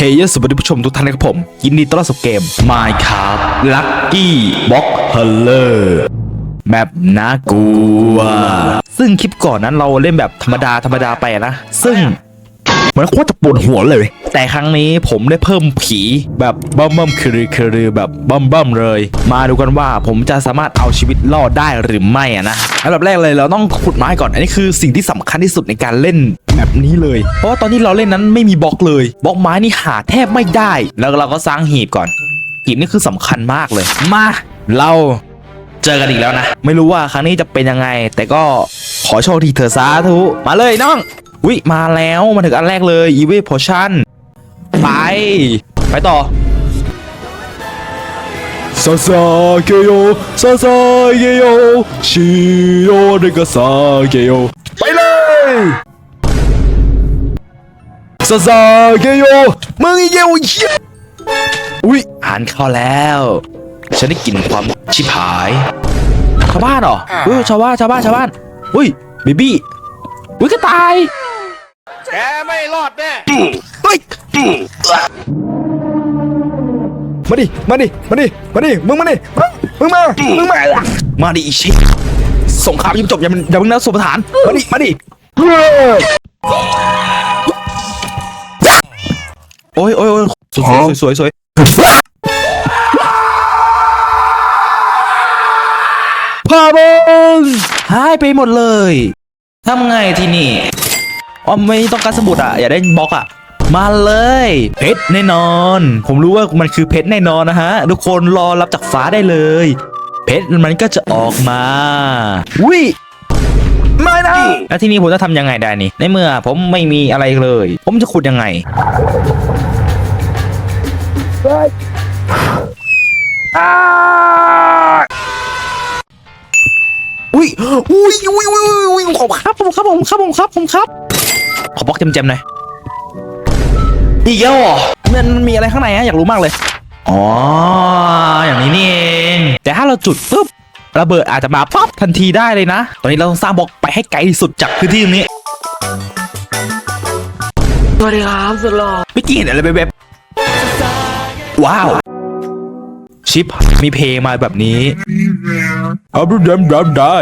เฮ้ยสวัสดีผู้ชมทุกท่านนะครับผม ยินดีต้อนรับสู่เกม Minecraft Lucky Box Hunter แบบน่ากลัว ซึ่งคลิปก่อนนั้นเราเล่นแบบธรรมดาธรรมดาไปนะ ซึ่ง มันโคตรจะปวดหัวเลย แต่ครั้งนี้ผมได้เพิ่มผีแบบบัมบัมคือคือแบบบัมบัมเลย มาดูกันว่าผมจะสามารถเอาชีวิตรอดได้หรือไม่อะนะอันดับแรกเลยเราต้องขุดไม้ก่อน อันนี้คือสิ่งที่สำคัญที่สุดในการเล่นแบบนี้เลย เพราะว่าตอนที่เราเล่นนั้นไม่มีบล็อกเลยบล็อกไม้นี่หาแทบไม่ได้ แล้วเราก็สร้างหีบก่อน หีบนี่คือสำคัญมากเลย มาเราเจอกันอีกแล้วนะ ไม่รู้ว่าครั้งนี้จะเป็นยังไง แต่ก็ขอโชคดีเถอะสาธุมาเลยน้อง วิมาแล้วมาถึงอันแรกเลย e v a potion ไป ไปต่อซาซาเกโยซาซาเกโยชิโยเดกาซาเกโยไปเลยซาซาเกโยมึงอีเกโยเหี้ยอุ้ยอ่านเข้าแล้ว ฉันได้กลิ่นความชิบหายชาวบ้านเหรออุ้ยชาวบ้านชาวบ้านชาวบ้านอุ้ยบีบี้อุ้ยกระต่าย แกไม่รอดแน่เฮ้ยมาดิ มาดิ มาดิ มาดิ มึงมาดิ มึงมา มึงมา มาดิอีชิสงครามยังไม่จบอย่ามันอย่าเพิ่งนะสุประธาน มาดิ มาดิ โอ้ยโอ้ยโอ้ยสวยสวยสวยสวยพาบงหายไปหมดเลย ทำไงทีนี่ อ๋อไม่ต้องการสมุดอะ อย่าได้บล็อกอะ มาเลย เพชรแน่นอน ผมรู้ว่ามันคือเพชรแน่นอนนะฮะ ทุกคนรอรับจากฟ้าได้เลย เพชรมันก็จะออกมาวิไม่นะแล้วทีนี้ผมจะทำยังไงได้นี่ในเมื่อผมไม่มีอะไรเลย ผมจะขุดยังไงอุ้ยอุ้ยอุ้ยอุ้ยอุ้ยขอบครับผมครับผมครับผมครับผมครับ ขอบล็อกเต็มๆหน่อยอีกแล้วเหรอมันมีอะไรข้างในอะอยากรู้มากเลย อ๋อ อย่างนี้นี่เอง แต่ถ้าเราจุดปุ๊บระเบิดอาจจะมาปั๊บทันทีได้เลยนะ ตอนนี้เราต้องสร้างบล็อกไปให้ไกลที่สุดจากพื้นที่ตรงนี้สวัสดีครับสุดหล่อไม่อกี้เห็นอะไรแบบๆว้าว ชิปมีเพลงมาแบบนี้เอาดูดำดำได้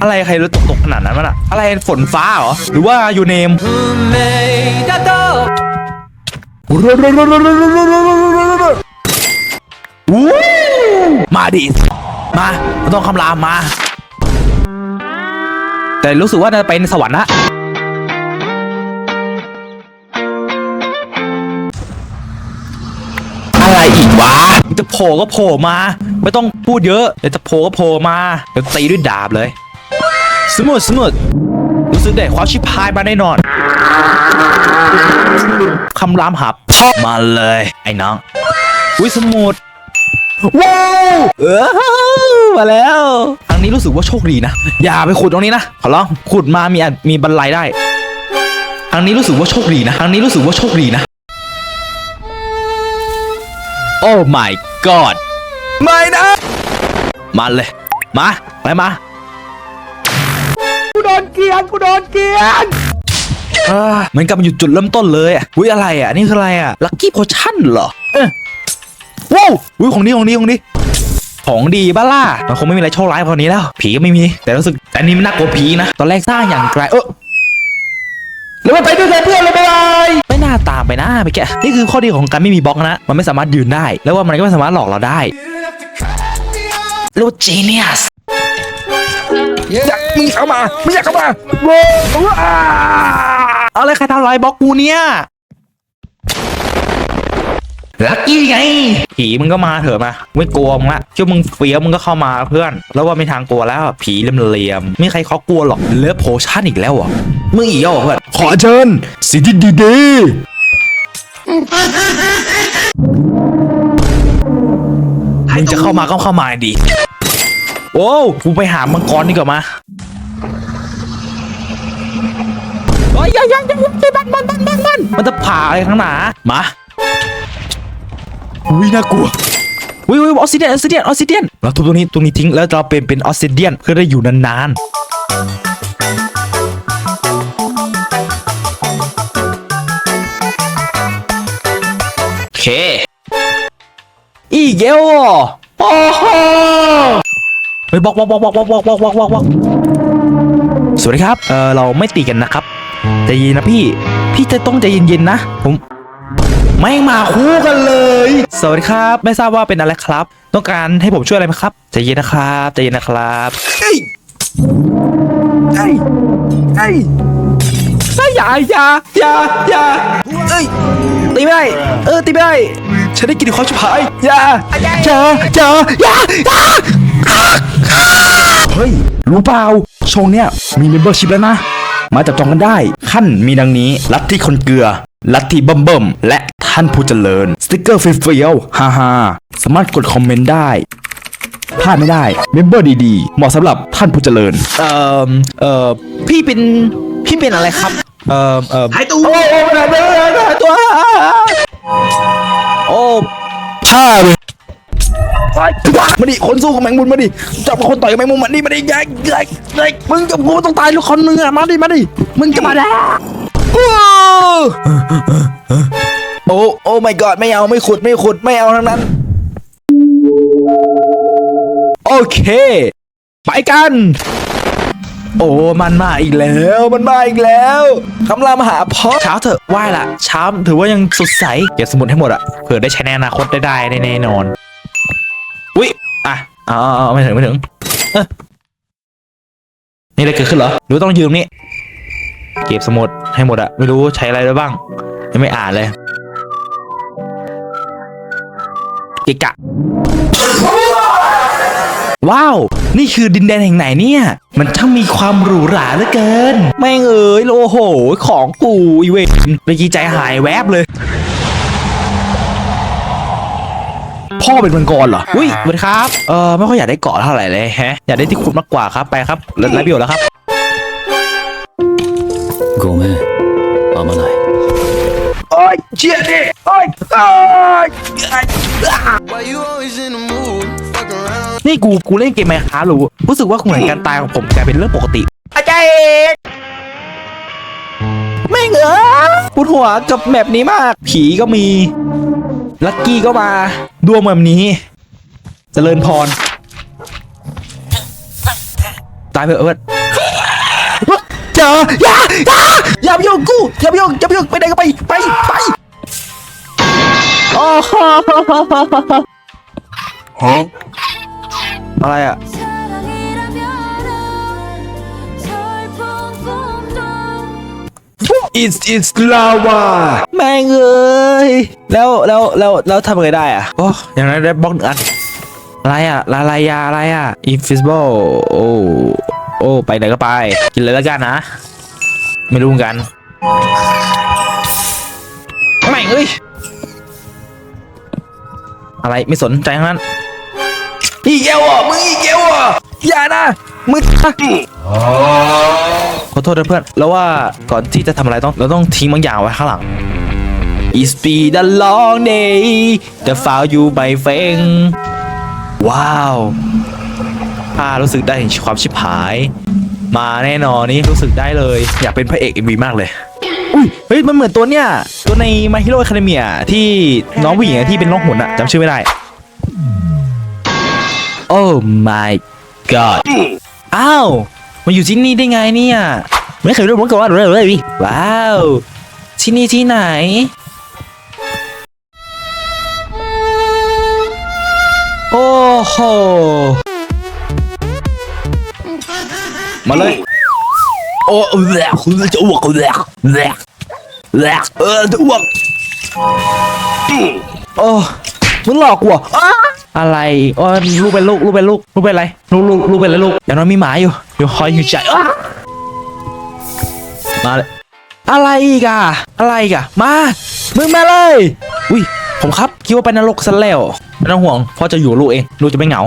อะไรใครรถตกตกขนาดนั้นมันอะอะไรฝนฟ้าเหรอ หรือว่ายูเนมมาดิมาต้องคำรามมา แต่รู้สึกว่าจะไปในสวรรค์นะอะไรอีกวะจะโผล่ก็โผล่มา ไม่ต้องพูดเยอะเดี๋ยวจะโผล่ก็โผล่มาเดี๋ยวตีด้วยดาบเลย สมุดสมุดรู้สึกได้ความชิบหายมาแน่นอน คำรามหาพ่อมาเลย ไอ้น้อง อุ้ยสมุด ว้าวเออมาแล้วทางนี้รู้สึกว่าโชคดีนะ อย่าไปขุดตรงนี้นะ ขอร้อง ขุดมามีมีบันไลได้ทางนี้รู้สึกว่าโชคดีนะทางนี้รู้สึกว่าโชคดีนะ โอ้ my god ไม่นะ มาเลย มา ไปมา โดนเกียนกูโดนเกลียนอ่าเหมือนกับมันอยู่จุดเริ่มต้นเลยอะอุ้ยอะไรอะนี่คืออะไรอะลัคกี้โพชั่นเหรอเออว้าวอุ้ยของดีของดีของดีของดีบ้าล่ะมันคงไม่มีอะไรโชคร้ายพอนี้แล้ว ผีก็ไม่มี แต่รู้สึกแต่อันนี้มันน่ากลัวผีนะ ตอนแรกสร้างอย่างไกลเออแล้วมันไปด้วยกันเพื่อนเลยไปเลยไม่น่าตามไปนะไปแกนี่คือข้อดีของการไม่มีบล็อกนะ มันไม่สามารถยืนได้ แล้วว่ามันก็ไม่สามารถหลอกเราได้เรียกว่า genius อยากมึงเข้ามาไม่อยากเข้ามาโว้ว้าเอาเลยใครทำลายบล็อกกูเนี่ยลักกี้ไง ผีมึงก็มาเถอะมา ไม่กลัวมึงละเชื่อมึงเฟี้ยวมึงก็เข้ามาเพื่อน แล้วว่าไม่ทางกลัวแล้ว ผีเหลี่ยมๆไม่มีใครเขากลัวหรอกเลิฟโพชั่นอีกแล้วเหรอะมึงอีกแล้วเหรอเพื่อนขอเชิญสิทธิดีดีมึงจะเข้ามาก็เข้ามาดี โอ้กูไปหามังกรดีกว่ามาโอ้ยยังยังยังยังบันบันบันบันบันมันจะผ่าอะไรข้างหนามาอุ้ยน่ากลัวอุ้ยอุ้ยออสซิเดียนออสซิเดียนออสซิเดียนเราทุบตรงนี้ตรงนี้ทิ้งแล้วเราเป็นเป็นออสซิเดียนเพื่อได้อยู่นานๆอีกเอวอะโอ้โหเฮ้ยบอกบอกบอกบอกบอกบอกบอกบอกบอกบอกสวัสดีครับ เออเราไม่ตีกันนะครับใจเย็นนะพี่ พี่จะต้องใจเย็นๆนะ ผมไม่งมาคู่กันเลย สวัสดีครับ ไม่ทราบว่าเป็นอะไรครับ ต้องการให้ผมช่วยอะไรไหมครับใจเย็นนะครับใจเย็นนะครับเฮ้ยเฮ้ยเฮ้ยเฮ้ยอย่าอย่าอย่าอย่าเอ้ยตีไม่ได้ เออตีไม่ได้ ฉันได้กินความชิบหายอย่าอย่าอย่าอย่าอย่า เฮ้ย รู้เปล่าช่องเนี้ยมีเมมเบอร์ชิพแล้วนะ มาจับจองกันได้ ขั้นมีดังนี้ ลัทธิคนเกลือ ลัทธิเบิ่มเบิ่มและท่านผู้เจริญ สติกเกอร์ฟรีๆฮ่าฮ่าสามารถกดคอมเมนต์ได้พลาดไม่ได้ เมมเบอร์ดีๆ เหมาะสำหรับท่านผู้เจริญ เอ่อ เอ่อ พี่เป็น พี่เป็นอะไรครับ เอ่อ เอ่อหายตัว โอ้โอ้หายตัวหายตัว โอ้ผ้าเลย มาดิคนสู้กับแมงมุมมาดิจับคนต่อยกับแมงมุมมาดิมาดิแยัยยัยยัยมึงกับกูต้องตายลูกคนนึงอะมาดิมาดิมึงจะมาได้โอ้โอ้โอ้ my god ไม่เอาไม่ขุดไม่ขุดไม่เอาทั้งนั้น โอเค ไปกัน โอ้มันมาอีกแล้วมันมาอีกแล้วคำรามหาพ่อเช้าเถอะไหวละเช้าถือว่ายังสดใสเก็บสมุดให้หมดอะเผื่อได้ใช้ในอนาคตได้ได้แน่นอน อะอ๋อไม่ถึงไม่ถึงเออนี่อะไรเกิดขึ้นเหรอหรือต้องยืมนี่เก็บสมุดให้หมดอะไม่รู้ใช้อะไรได้บ้างยังไม่อ่านเลยกะกะ ว้าว นี่คือดินแดนแห่งไหนเนี่ย มันช่างมีความหรูหราเหลือเกิน แม่งเอ๋ยโอ้โห ของกูอีเวนเมื่อกี้ใจหายแวบเลย พ่อเป็นมังกรเหรออุ้ยเวัสดีครับ เออไม่ค่อยอยากได้เกาะเท่าไหร่เลยแฮะ อยากได้ที่ขุดมากกว่าครับ ไปครับไล้ประโยชน์แล้วครับโกเมอามาไนโอ้ยเจี๊ยดิโอ้ยโอ้ยนี่กูกูเล่นเกมไหมคะารู้รู้สึกว่าคเหมือนการตายของผมกลายเป็นเรื่องปกติอาจารย์เอกแม่เหงอปวดหัวกับแมปนี้มาก ผีก็มี ลักกี้ก็มาดวงแบบนี้เจริญพร ตายไปเอิร์ดเจออย่าอย่าอย่าไปยุ่งกูอย่าไปยุ่งอย่าไปยุ่งไปไหนก็ไปไปไปโอ้โหอะไรอะ It's it's lava แม่งเอ้ยแล้วแล้วแล้วแล้วทำไงได้อะโอ้อย่างนั้นได้บล็อกหนึ่งอันอะไรอะละลายยาอะไรอะ invisible โอ้โอ้ไปไหนก็ไป กินเลยแล้วกันนะ ไม่รู้เหมือนกันแม่งเอ้ยอะไรไม่สนใจทั้งนั้นอีเกลอะมึงอีเกลอะ อย่านะมึงอะขอโทษนะเพื่อน แล้วว่าก่อนที่จะทำอะไรต้องเราต้องทิ้งบางอย่างไว้ข้างหลัง It's been a long day the found you my friend ว้าวข้ารู้สึกได้ถึงความชิบหาย มาแน่นอนนี่รู้สึกได้เลย อยากเป็นพระเอก MV มากเลยอุ้ยเฮ้ยมันเหมือนตัวเนี้ยตัวใน My Hero Academia ที่น้องผู้หญิงอะที่เป็นน้องหุ่นอะจำชื่อไม่ได้โอ้ my god อ้าวมาอยู่ที่นี่ได้ไงเนี่ยไม่เคยรู้มาก่อนเลยเลยว้าว ที่นี่ที่ไหน โอ้โห มาเลย โอ้แหลกจะอ้วกแหลกแหลกแหลกเออจะอ้วกโอ้มึงหลอกกูออ้า อะไรอ๋อลูกเป็นลูกลูกเป็นลูกลูกเป็นอะไรลูกลูกลูกเป็นอะไรลูกอย่างน้อยมีหมาอยู่เดี๋ยวคอยอยู่ใจมาเลยอะไรอีกอะอะไรอีกอะมา มึงมาเลย อุ้ยผมครับคิดว่าไปนรกซะแล้วไม่ต้องห่วงพ่อจะอยู่ลูกเองลูกจะไม่เหงา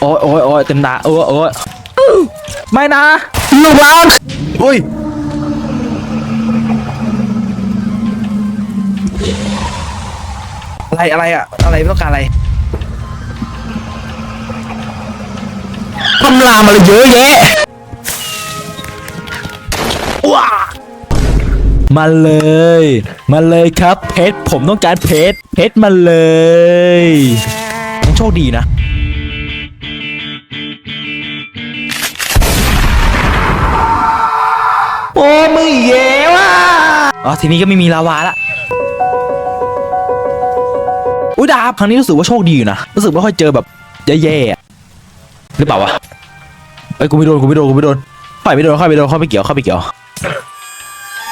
โอ้ยโอ้ยโอ้ยเต็มตาโอ้ยโอ้ยไม่นะลูกหลานอุ้ย อะไรอะไรอะอะไรต้องการอะไรคำรามอะไรเยอะแยะว้ามาเลย มาเลยครับเพชรผมต้องการเพชรเพชรมาเลยยังโชคดีนะโอ้มือเย่ว่ะอ๋อทีนี้ก็ไม่มีลาวาละ อุ้ยดาบครั้งนี้รู้สึกว่าโชคดีอยู่นะ รู้สึกไม่ค่อยเจอแบบแย่ๆอะหรือเปล่าวะเอ้ยกูไม่โดนกูไม่โดนกูไม่โดนค่อยไม่โดนค่อยไม่โดนค่อยไม่เกี่ยวค่อยไม่เกี่ยว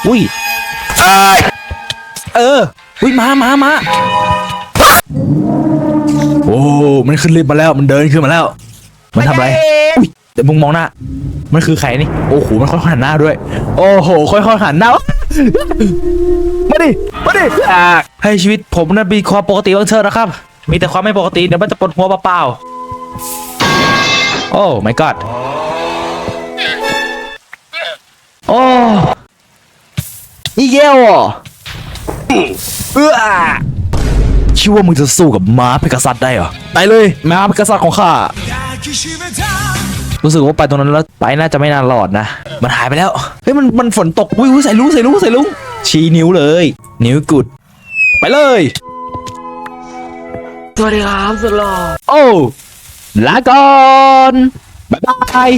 อุ้ยเอ้ยเออ อุ้ยมามามาโอ้ มันขึ้นลิฟต์มาแล้ว มันเดินขึ้นมาแล้ว มันทำอะไร อุ้ยเดี๋ยวมึงมองหน้า มันคือใครนี่ โอ้โห มันค่อยๆหันหน้าด้วย โอ้โห ค่อยๆหันหน้ามา ดิมาดิอ่าให้ชีวิตผมนั้นมีความปกติบ้างเถอะนะครับ มีแต่ความไม่ปกติเดี๋ยวมันจะปวดหัวเปล่าๆโอ้ my god โอ้อีเกลอะเอื้อคิดว่ามึงจะสู้กับม้าเพกาซัสได้เหรอไปเลยม้าเพกาซัสของข้ารู้สึกว่าไปตรงนั้นแล้วไปน่าจะไม่นานรอดนะ มันหายไปแล้ว เฮ้ยมันมันฝนตกอุ้ยอุ้ยใส่ลุงใส่ลุงใส่ลุง ชี้นิ้วเลย นิ้วกุด ไปเลย สวัสดีครับสุดหล่อโอ้ลาก่อน บ๊ายบาย